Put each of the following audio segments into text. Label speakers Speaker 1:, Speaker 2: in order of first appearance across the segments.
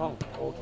Speaker 1: ห้องโอเค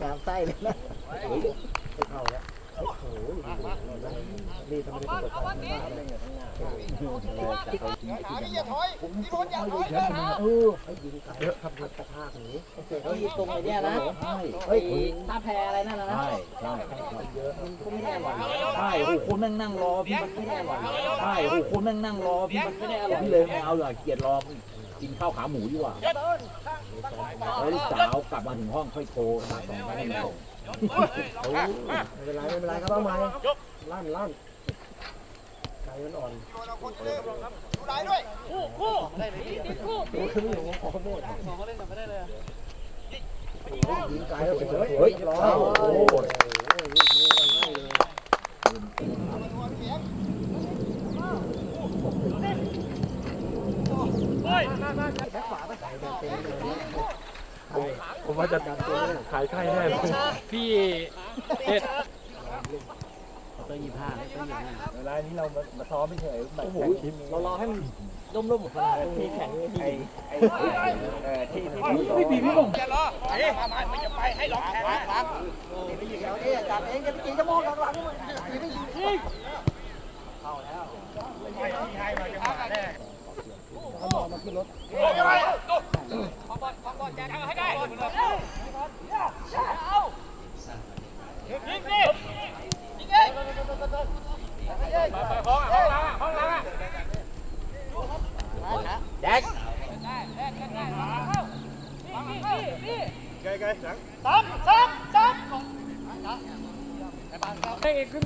Speaker 2: กลางไส้เลยนะเฮ้ยเข้าแล้ว เออไอ้ยิงไก่เยอะครับกระชากนี
Speaker 3: เขาอยู่ตรงไอ้เนี่ยนะ
Speaker 2: ใช่เฮ้ย
Speaker 3: ท่าแพอะไรนั่นนะ
Speaker 2: ใช่ใช่
Speaker 3: ก็ไม่แน่หวัง
Speaker 2: ใช่โอ้โหคนนั่งนั่งรอพี่มัน
Speaker 3: ไม่แน่หวัง
Speaker 2: ใช่โอ้โหคนนั่งนั่งรอพี่มันไม่ได้อร่อยพี่เลยไม่เอาเลยเกียดรอกินข้าวขาหมูดีกว่าแล้วลูกสาวกลับมาถึงห้องค่อยโทรมาสองครั้งให้มาส่ง โอ้ยไม่เป็นไรไม่เป็นไรครับเอาใหม่ลั่นลั่นใจมันอ่อนดูไรด้วยคู่คู่ได้ไหมคู่คู่ขึ้นอยู่ขอโทษสองก็เล่นกันไม่ได้เลยยิงไกลแล้วเฮ้ยร้อยโอ้ยห
Speaker 1: ผมว่า จะขายไข่แน่เลยพี่เอ็ด
Speaker 3: ตัวยี่ห้าตัวยี่ห้า
Speaker 1: เวลานี้เรามาซ้อมไม่เฉยแข่งทีม
Speaker 3: เรารอให้มันร่มๆขนาดที่แข่งที่
Speaker 1: เออที่ที่
Speaker 2: ไม่ปีพี่ผม
Speaker 3: จับเองจะกินจะมองหลังๆมัน
Speaker 2: แจ็ค
Speaker 1: ให้เอกขึ้น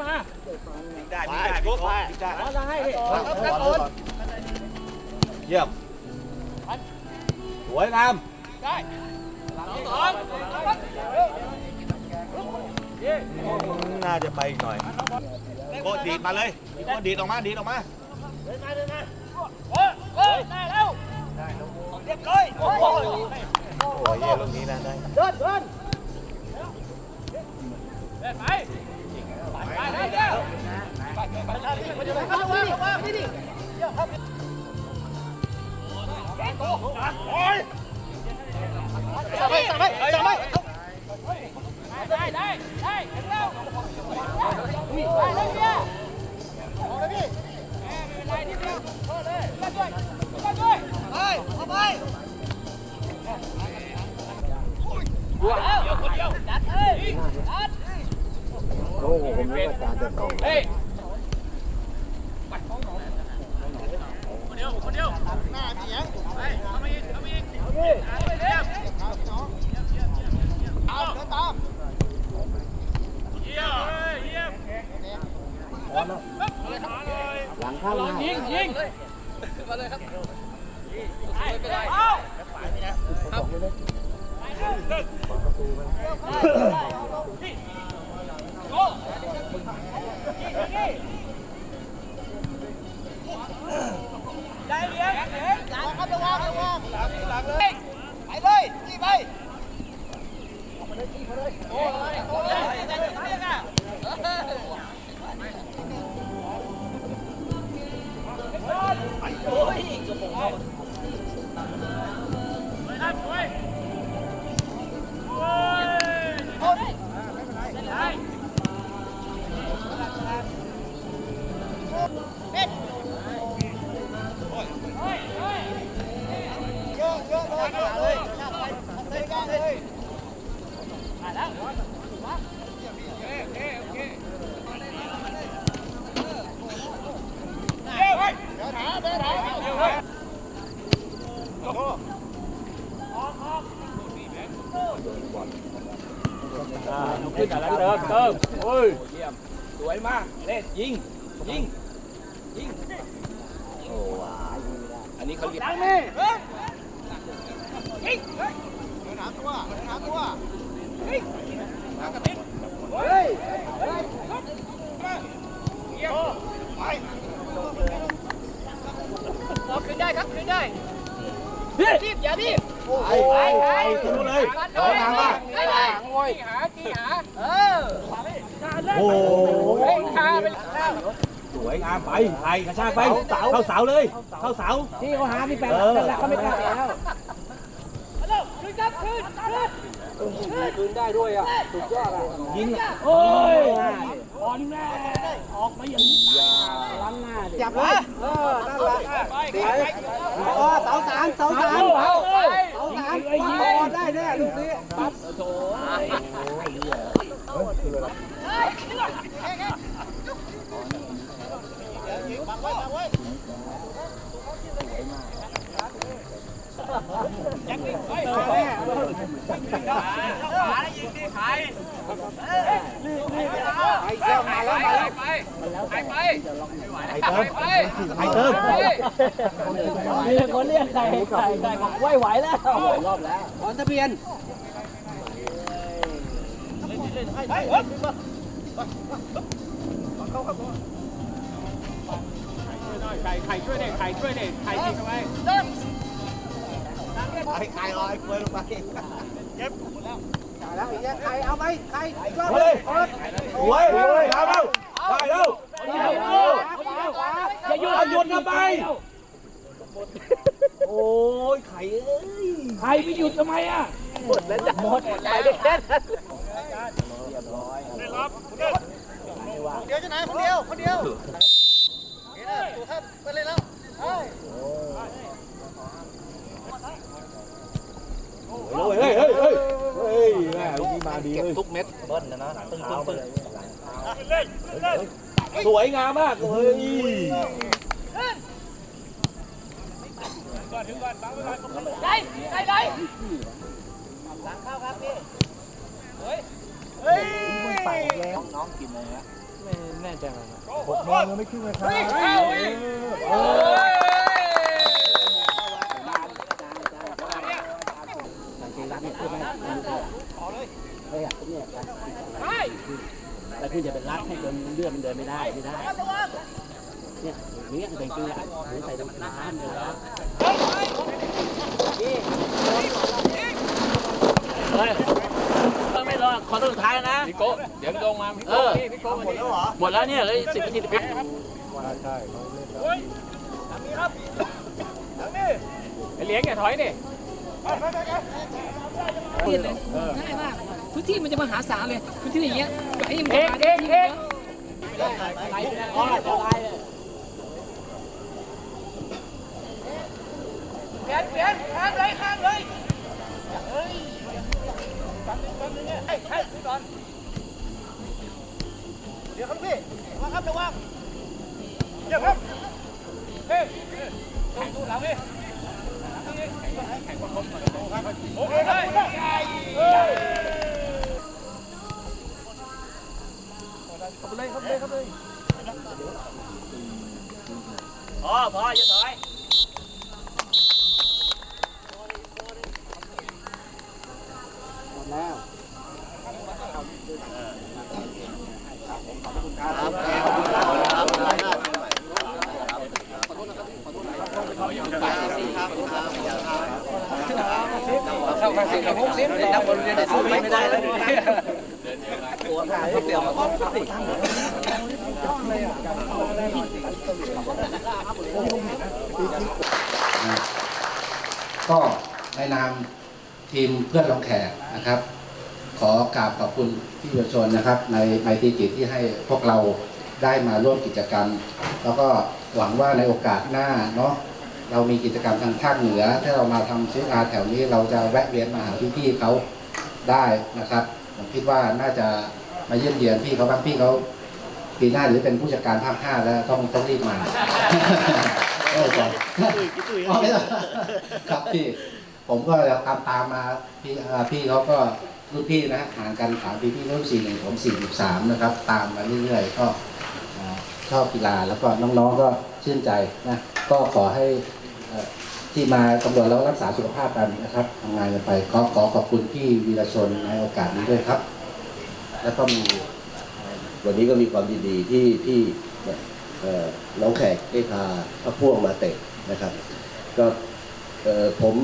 Speaker 1: มา
Speaker 4: ได้ได้ปุ๊บได้
Speaker 2: เยี่ยมสวยงาม
Speaker 4: น่าจะไปอีกหน่อยโคดีดมาเลยโคดีดออกมาดีดออกมาเดินมาเดินมาโอ้ยเย่ลูกนี้นะได้
Speaker 2: โอ้ โหผมนึกว่าการจะส่ง
Speaker 1: เฮ้ย
Speaker 2: ห ยิง ยิง ยิง โอ้
Speaker 1: ว้าวอันนี้เขาเรียกยิงเฮ้ยยิงเฮ้ยเฮ้ยหาตัวเฮ้ยหาตัวเฮ้ยเฮ้ยเฮ้ยเฮ้ยเฮ้ยเรา
Speaker 3: ขึ้นได้ครับคืนได้
Speaker 5: รีบอย่ารีบ
Speaker 2: ไปไปไปดูเลยเอาทางมา
Speaker 5: ได้เลยโอ้ยหากี่หาเออ
Speaker 2: โอ้โห
Speaker 5: เฮ้ยคาไป
Speaker 2: สวยงามไปไทยกระชากไป เข้าเสาเลย เข้าเสา
Speaker 3: ที่เขาหาพี่แปะ
Speaker 2: เออ
Speaker 3: แต่เขาไม่กล้าแล้ว
Speaker 5: ขึ้นครับขึ้นขึ้น
Speaker 3: คืนได้ด้วยอะสุดยอดอะ
Speaker 2: ยิง
Speaker 3: โอ้ย
Speaker 5: อ่อนแน่ออกมาอย่างนี้
Speaker 3: ล้างหน้าดิจับไว้เออนั่นแหละ
Speaker 5: ไปไป
Speaker 3: อ๋อเสาสามเสาสาม
Speaker 5: เอาเอา
Speaker 3: เสาสามพอได้แน่ลูกนี้ปั๊บ
Speaker 5: ไปเที่ ยวมาแล้วมาแล้วไปไปไป
Speaker 2: ไทยเติมไทยเติม
Speaker 3: มีคนเรียกใครใครใครบอกไหวไหวแล้วรอบแล้วขอทะเบียน
Speaker 5: ไข่ไข่ช่วยเด็กไข่ช่วยเด็กไข่ยิงเข้าไป
Speaker 2: ไอ้ไข่ลอยกล้วยลงไป
Speaker 3: แล้วอีกใครเอาไหมใครอีกรอบ
Speaker 2: เฮ้ยสวยสวยเอาเร็วได้เร็ว
Speaker 3: อย่าหยุด
Speaker 2: เอาหยุดทำไมโอ้ยไข่เอ้ย
Speaker 3: ใครไม่หยุดทำไมอะ หมดแล้วจ้ะหมดไปได้แค่นั้น
Speaker 6: เรียบร้อยไดี๋ยวจะไหนคนเดียวคนเดียวเห็นแล้วตัวครับไปเลยแล้ว
Speaker 2: เฮ้ยเฮ้ยเฮ้ยเฮ้ยเฮ้ยแม่ลูกนี้มาดีเลย
Speaker 3: ทุกเม็ดเบิ้ลนะนะตึ้งตึ้งตึ้ง
Speaker 2: สวยงามมากเฮ้ย
Speaker 5: ได้ได้ได้
Speaker 3: แน่ใจไหม
Speaker 2: หกโมงยังไม่ขึ้นเลยครับ
Speaker 5: เข้าอีกโอ้ย
Speaker 3: แต่คุณอย่าไปรัดให้จนเลือดมันเดินไม่ได้ไม่ได้ เนี่ยอย่างเงี้ยแต่จริงๆอะหรือใส่น้ำน้ำเลยนะ เฮ้ยต้องไม่รอขอตัวสุดท้ายนะ
Speaker 5: พี่โก้เดี๋ยวลงมาพี่
Speaker 3: เอ
Speaker 5: โก้
Speaker 3: อ
Speaker 5: พี่โก้มาดิ
Speaker 3: หมดแล้วเนี่ยเลยสิบนาทีสุดท้าย
Speaker 5: ไอ้เลี้ยงอย่าถอยดิที่เลย
Speaker 7: ง่ายมากพื้นที่มันจะมหาศาลเลยพื้นที่อย่างเงี้ยปล่อยให้มัน
Speaker 5: เอกเอกเอก
Speaker 3: อ๋อจะไล่เลย
Speaker 5: เปลี่ยนเปลี่ยนข้ามเลยข้ามเลย
Speaker 6: เฮ้ย ดี๋ยวครับพี่มาครับระวังเดี๋ยวครับ
Speaker 5: เฮ้ยดูหลังดิโอเคเลย
Speaker 3: พอพออย่าถอย
Speaker 5: เข้ามาสิเข้าหกสิบนักบอลเรียนสู้ไม่ได้แล้ว
Speaker 8: ก็ในนามทีมเพื่อนรองแขกนะครับ ขอกราบขอบคุณพี่เยาชนนะครับ ในไมตรีจิตที่ให้พวกเราได้มาร่วมกิจกรรม แล้วก็หวังว่าในโอกาสหน้าเนาะเรามีกิจกรรมทางภาคเหนือ ถ้าเรามาทำชิ้นงาแถวนี้เราจะแวะเวียนมาหาพี่ๆเขาได้นะครับ ผมคิดว่าน่าจะมาเยี่ยมเยียนพี่เขาบ้างพี่เขา ปีหน้าหรือเป็นผู้จัดการภาคห้าแล้วต้องต้องรีบมาเออก่อนอ๋อไม่หรอกครับพี่ ผมก็ตามตามมาพี่เอ่อพี่เขาก็รุ่นพี่นะฮะห่างกันสามปีพี่รุ่นสี่หนึ่งผมสี่สิบสามนะครับ ตามมาเรื่อยๆก็เอ่อชอบกีฬาแล้วก็น้องๆก็ชื่นใจนะก็ขอให้เอ่อที่มากำหนดแล้วรักษาสุขภาพกันนะครับทำงานกันไปก็ขอขอบคุณพี่วีรชนในโอกาสนี้ด้วยครับ แล้วก็มี
Speaker 9: วันนี้ก็มีความดีๆที่ที่น้องแขกได้พาพระพ่วงมาเตะนะครับ ก็ผม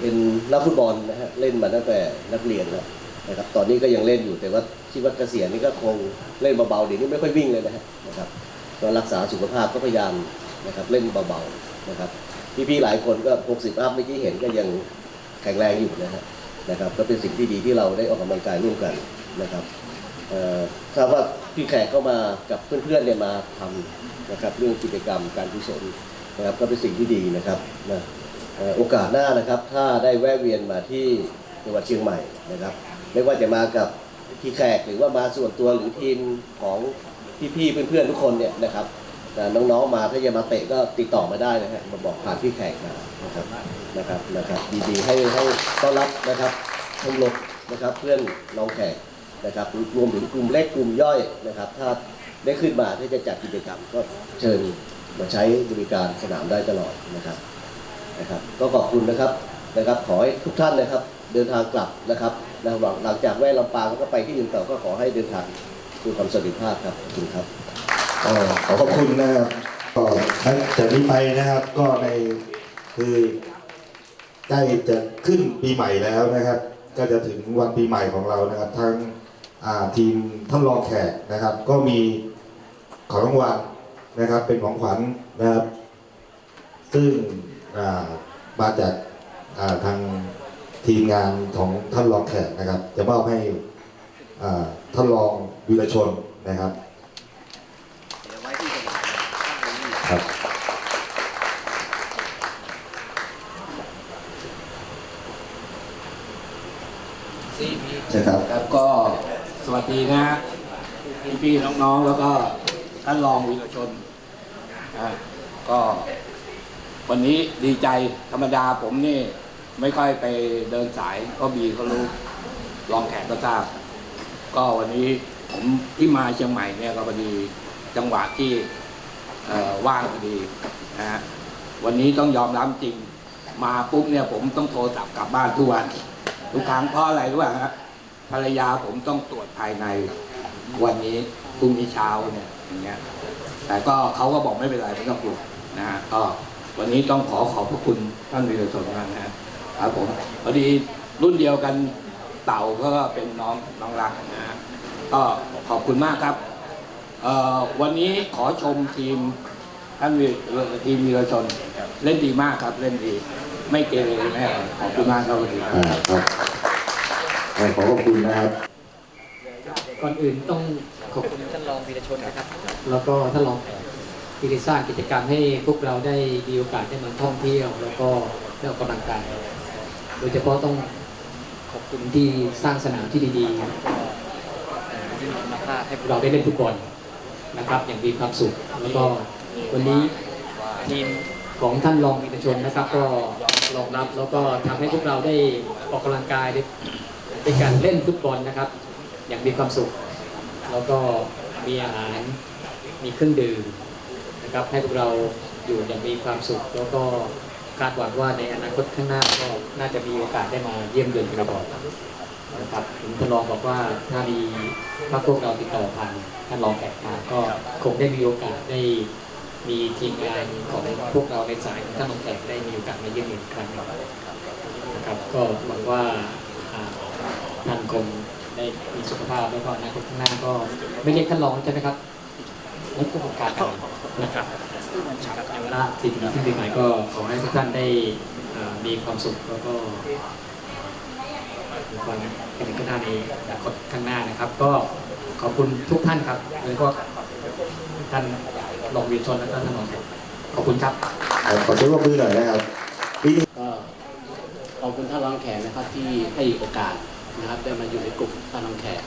Speaker 9: เป็นนักฟุตบอลนะฮะเล่นมาตั้งแต่นักเรียนแล้วนะครับ ตอนนี้ก็ยังเล่นอยู่แต่ว่าคิดว่าเกษียณนี่ก็คงเล่นเบาๆเดี๋ยวนี้ไม่ค่อยวิ่งเลยนะฮะนะครับก็รักษาสุขภาพก็พยายามนะครับเล่นเบาๆนะครับพี่ๆหลายคนก็ 60 อัพเมื่อกี้เห็นก็ยังแข็งแรงอยู่นะฮะนะครับ ก็เป็นสิ่งที่ดีที่เราได้ออกกำลังกายร่วมกันนะครับทราบว่า พี่แขกก็มากับเพื่อนๆเนี่ยมาทำนะครับเรื่องกิจกรรมการกุศลนะครับก็เป็นสิ่งที่ดีนะครับนะโอกาสหน้านะครับถ้าได้แวะเวียนมาที่จังหวัดเชียงใหม่นะครับ ไม่ว่าจะมากับพี่แขกหรือว่ามาส่วนตัวหรือทีมของพี่ๆเพื่อนๆทุกคนเนี่ยนะครับน้องๆมาถ้าจะมาเตะก็ติดต่อมาได้นะฮะมาบอกผ่านพี่แขกมานะครับนะครับนะครับดีๆให้ให้ต้อนรับนะครับชมรมนะครับเพื่อนน้องแขก นะครับรวมถึงกลุ่มเล็กกลุ่มย่อยนะครับ ถ้าได้ขึ้นมาที่จะจัดกิจกรรมก็เชิญมาใช้บริการสนามได้ตลอดนะครับนะครับ ก็ขอบคุณนะครับนะครับ ขอให้ทุกท่านนะครับ เดินทางกลับนะครับนะหลังหลังจากแวะลำปางก็ไปที่อื่นต่อก็ขอให้เดินทางด้วยความสวัสดิภาพครับขอบคุณครับ
Speaker 10: ก็ขอขอบคุณนะครับก็จากนี้ไปนะครับก็ในคือใกล้จะขึ้นปีใหม่แล้วนะครับ ก็จะถึงวันปีใหม่ของเรานะครับทั้ง ทีมท่านรองแขกนะครับ ก็มีของรางวัลนะครับเป็นของขวัญนะครับ ซึ่งมาจากาทางทีมงานของท่านรองแขกนะครับ จะมอบให้ท่านรองวิรชนนะครับ ใช่ครับ
Speaker 1: ครับก็ สวัสดีนะฮะพี่ๆน้องๆ แล้วก็ท่านรองวีรชนอ่าก็วันนี้ดีใจธรรมดาผมนี่ไม่ค่อยไปเดินสายก็มีเขารู้ลองแขกก็ทราบ ก็วันนี้ผมที่มาเชียงใหม่เนี่ยก็พอดีจังหวะที่ว่างพอดีนะฮะวันนี้ต้องยอมรับจริง มาปุ๊บเนี่ยผมต้องโทรศัพท์กลับบ้านทุกวัน ทุกครั้งเพราะอะไรรู้ป่ะฮะ ภรรยาผมต้องตรวจภายในวันนี้พรุ่งนี้เช้าเนี่ยอย่างเงี้ยแต่ก็เขาก็บอกไม่เป็นไรไม่ต้องกลัวนะฮะก็วันนี้ต้องขอขอบพระคุณท่านวีรชนมากนะฮะครับผมพอดีรุ่นเดียวกันเต่าก็เป็นน้องน้องรักนะฮะก็ขอบคุณมากครับเอ่อวันนี้ขอชมทีมท่านวีทีมวีรชนเล่นดีมากครับเล่นดี ไม่เกเรไม่อะขอบคุณมากครับวัสดีครับ
Speaker 10: อ่าครับ ขอขอบคุณนะครับ
Speaker 11: ก่อนอื่นต้องขอบคุณท่านรองวีรชนนะครับ แล้วก็ท่านรองที่ได้สร้างกิจกรรมให้พวกเราได้มีโอกาสได้มาท่องเที่ยว แล้วก็ได้ออกกำลังกาย โดยเฉพาะต้องขอบคุณที่สร้างสนามที่ดีๆเอ่อที่มีคุณภาพให้พวกเราได้เล่นฟุตบอลนะครับ อย่างมีความสุข แล้วก็วันนี้ทีมของท่านรองวีรชนนะครับ ก็รองรับแล้วก็ทำให้พวกเราได้ออกกำลังกายได้ ในการเล่นฟุตบอลนะครับ อย่างมีความสุข แล้วก็มีอาหารมีเครื่องดื่มนะครับให้พวกเราอยู่อย่างมีความสุข แล้วก็คาดหวังว่าในอนาคตข้างหน้าก็น่าจะมีโอกาสได้มาเยี่ยมเยือนกันบ่อยนะครับผมท่านรองบอกว่าถ้ามีถ้าพวกเราติดต่อผ่านท่านรองแขกมาก็คงได้มีโอกาสได้มีทีมงานของพวกเราในสายท่านรองแขกได้มีโอกาสมาเยี่ยมเยือนครั้งหนึ่งนะครับ ก็หวังว่า ท่านคงได้มีสุขภาพแล้วก็อนาคตข้างหน้าก็ไม่เรียกท่านรองใช่ไหมครับนักผู้ประกาศนะครับและสิ่งที่ที่ปีใหม่ก็ขอให้ทุกท่านได้เอ่อมีความสุขแล้วก็มีความเป็นข้างหน้าในอนาคตข้างหน้านะครับ ก็ขอบคุณทุกท่านครับโดยเฉพาะท่านรองวีรชนและก็ท่านรองขอบคุณครับ
Speaker 10: ขอเชิญร่วมมือหน่อยนะครับปีนี้
Speaker 3: ก็ขอบคุณท่านรองแขกนะครับที่ให้โอกาส นะครับได้มาอยู่ในกลุ่มท่านรองแขก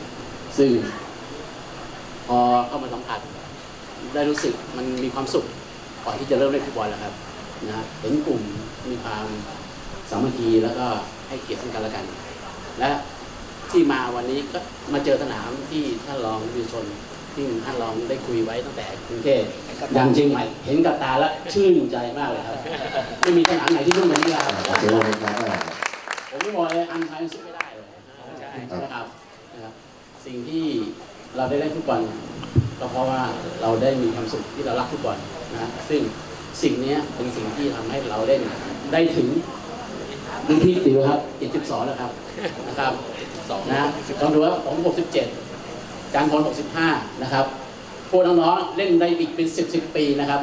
Speaker 3: ซึ่งพอเข้ามาสัมผัสได้รู้สึกมันมีความสุขก่อนที่จะเริ่มเล่นฟุตบอลแล้วครับนะฮะเห็นกลุ่มมีความสามัคคีแล้วก็ให้เกียรติซึ่งกันและกัน และที่มาวันนี้ก็มาเจอสนามที่ท่านรองวิชนที่ท่านรองได้คุยไว้ตั้งแต่กรุงเทพยังเชียงใหม่ เห็นกับตาแล้วชื่นใจมากเลยครับ ไม่มีสนามไหนที่รุ่งเหมือนนี้ครับ
Speaker 10: ขอเชิญร่วมมือครับอ่า
Speaker 3: ผมไม่บอกเลยอันไทยสู้ไม่ได้ เลยนะครับนะครับ สิ่งที่เราได้เล่นฟุตบอลก็เพราะว่าเราได้มีความสุขที่เรารักฟุตบอลนะซึ่งสิ่งนี้เป็นสิ่งที่ทำให้เราเล่นได้ถึงรุ่นพี่ติวครับ72แล้วครับนะครับนะลองดูว่าผม67จานพล65 นะครับพวกน้องๆเล่นได้อีกเป็น 10 10 ปีนะครับ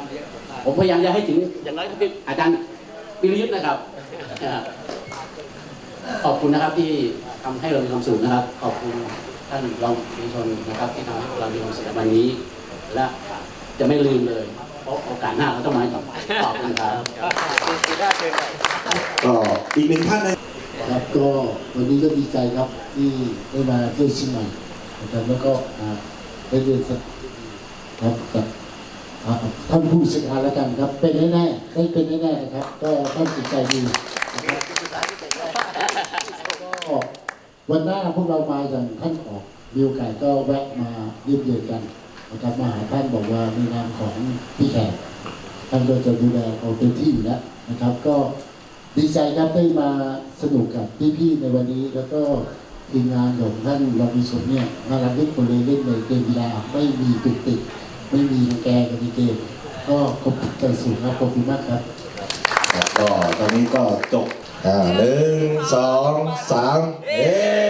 Speaker 3: ผมพยายามจะให้ถึงอย่างน้อยก็เป็นอาจารย์วิริยุทธ์นะครับขอบคุณนะครับที่ ทำให้เรามีความสุขนะครับ ขอบคุณท่านรองประชนนะครับ ที่ทำให้เรามีความสุขในวันนี้ และจะไม่ลืมเลยเพราะโอกาสหน้าเราต้องมาอีกขอบคุณครับ
Speaker 10: ก็อีกหนึ่งท่านนะ
Speaker 12: ครับก็วันนี้ก็ดีใจครับที่ได้มาเที่ยวเชียงใหม่นะครับแล้วก็ได้เรียนสักครับกับท่านผู้จัดการแล้วกันครับ เป็นแน่ๆได้เป็นแน่ๆนะครับ ก็ท่านจิตใจดีนะครับ วันหน้าพวกเรามาอย่างท่านออกมีโอกาสก็แวะมาเยี่ยมเยียนกันนะครับมาหาท่านบอกว่าในนามของพี่แขกท่านก็จะดูแลเอาเต็มที่อยู่แล้วนะครับ ก็ดีใจครับได้มาสนุกกับพี่ๆในวันนี้ แล้วก็ทีมงานของท่านเรองวิศวเนี่ยน่ารักทุกคนเลยเล่นในเกมกีฬาไม่มีตุกติดไม่มีแกกันในเกมก็ขอบคุณใจสูงครับขอบคุณมากครับ
Speaker 10: นี้ก็จบอ่าหนึ่งสองสามเย้